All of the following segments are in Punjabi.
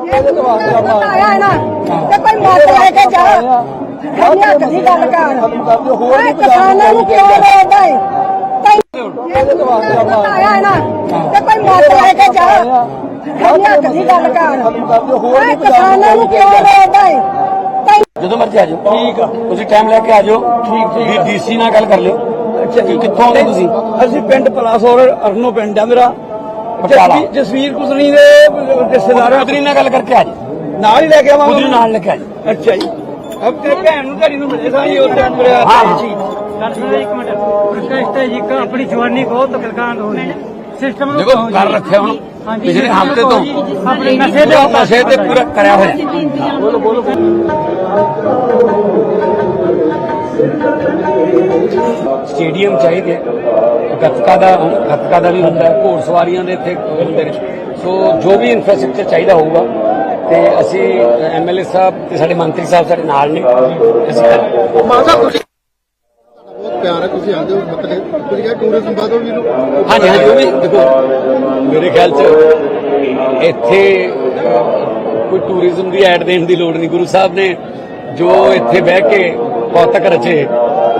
ਆਇਆ ਹੈ ਨਾ। ਤੇ ਕੋਈ ਮਤ ਲੈ ਕੇ ਜਾ। ਖੰਨਿਆ ਕਦੀ ਗੱਲ ਕਰ। ਹੋਰ ਕਿਸਾਨਾਂ ਨੂੰ ਕਿਉਂ ਰੋਦਾ ਹੈ ਆਇਆ ਹੈ ਨਾ। ਤੇ ਕੋਈ ਮਤ ਲੈ ਕੇ ਜਾ। ਖੰਨਿਆ ਕਦੀ ਗੱਲ ਕਰ। ਹੋਰ ਕਿਸਾਨਾਂ ਨੂੰ ਕਿਉਂ ਰੋਦਾ ਹੈ ਜਦੋਂ ਮਰਜ਼ੀ ਆ ਜਾਓ। ਠੀਕ ਆ। ਤੁਸੀਂ ਟਾਈਮ ਲੈ ਕੇ ਆ ਜਾਓ। ਠੀਕ ਠੀਕ ਡੀਸੀ ਨਾਲ ਗੱਲ ਕਰ ਲਿਓ। ਅੱਛਾ ਜੀ। ਕਿੱਥੋਂ ਆਉਂਦੇ ਤੁਸੀਂ? ਅਸੀਂ ਪਿੰਡ ਪਲਾਸੌਰ ਅਰਨੋ ਪਿੰਡ ਆ ਮੇਰਾ। ਪਟਿਆਲਾ। ਜਸਵੀਰ- ਜਸਵੀਰ ਕੁਸਣੀ ਦੇ ਰਿਸ਼ਤੇਦਾਰ ਆ। ਕੁਦਰੀ ਨਾਲ ਗੱਲ ਕਰਕੇ ਆ ਜਾਓ ਨਾਲ ਹੀ ਲੈ ਕੇ ਆਵਾਂਗੇ ਕੁਦਰੀ ਨਾਲ ਲੈ ਕੇ ਆ ਜਾਓ ਅੱਛਾ ਜੀ ਅਬ ਤੇਰੇ ਭੈਣ ਨੂੰ ਤੁਹਾਡੀ ਨੂੰ ਮਿਲੇ ਸਾਂ ਜੀ ਮੇਰੇ ਹੱਥ ਹਾਂ। ਜੀ ਤੇ ਜੀ ਆਪਣੀ ਜਵਾਨੀ ਜੀ। ਤੋਂ ਜੀ। ਆਪਣੇ ਸਟੇਡੀਅਮ ਚਾਹੀਦੇ। ਗੱਤਕਾ ਦਾ ਗੱਤਕਾ ਦਾ ਵੀ ਹੁੰਦਾ ਘੋੜ ਸਵਾਰੀਆਂ ਦੇ ਇੱਥੇ ਹੁੰਦੇ ਨੇ। ਸੋ ਜੋ ਵੀ ਇਨਫਰਾਸਟ੍ਰਕਚਰ ਚਾਹੀਦਾ ਹੋਊਗਾ ਤੇ ਅਸੀਂ ਐਮਐਲਏ ਸਾਹਿਬ ਤੇ ਸਾਡੇ ਮੰਤਰੀ ਸਾਹਿਬ ਸਾਡੇ ਨਾਲ ਨੇ। ਅਸੀਂ। ਬਹੁਤ ਪਿਆਰ ਹੈ ਤੁਸੀਂ ਆਉਂਦੇ ਹੋ ਮਤਲਬ ਤੁਸੀਂ ਕਿਹਾ ਟੂਰਿਜ਼ਮ ਬਾਦੋਂ ਵੀ ਨੂੰ ਹਾਂਜੀ ਹਾਂਜੀ ਉਹ ਵੀ ਦੇਖੋ ਮੇਰੇ ਖਿਆਲ ਚ ਇੱਥੇ ਕੋਈ ਟੂਰਿਜ਼ਮ ਦੀ ਐਡ ਦੇਣ ਦੀ ਲੋੜ ਨਹੀਂ। ਗੁਰੂ ਸਾਹਿਬ ਨੇ ਜੋ ਇੱਥੇ ਬਹਿ ਕੇ ਕੌਤਕ ਰਚੇ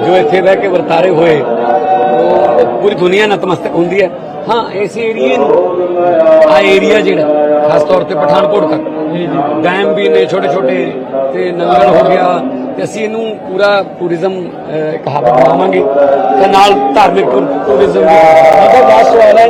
ਜੋ ਇੱਥੇ ਬਹਿ ਕੇ ਵਰਤਾਰੇ ਹੋਏ ਉਹ ਪੂਰੀ ਦੁਨੀਆ ਨਤਮਸਤਕ ਹੁੰਦੀ ਹੈ। ਹਾਂ ਇਸ ਏਰੀਏ ਨੂੰ ਆ ਏਰੀਆ ਜਿਹੜਾ ਖਾਸ ਤੌਰ ਤੇ ਪਠਾਨਕੋਟ ਤੱਕ। ਡੈਮ ਵੀ ਨੇ ਛੋਟੇ ਛੋਟੇ ਤੇ ਨੰਗਲ ਹੋ ਗਿਆ ਤੇ ਅਸੀਂ ਇਹਨੂੰ ਪੂਰਾ ਟੂਰਿਜ਼ਮ ਅਹ, ਇੱਕ ਹੱਬ ਬਣਾਵਾਂਗੇ। ਤੇ ਨਾਲ ਧਾਰਮਿਕ ਟੂਰਿਜ਼ਮ ਉਹਦਾ ਲਾਸਟ ਸਵਾਲ ਹੈ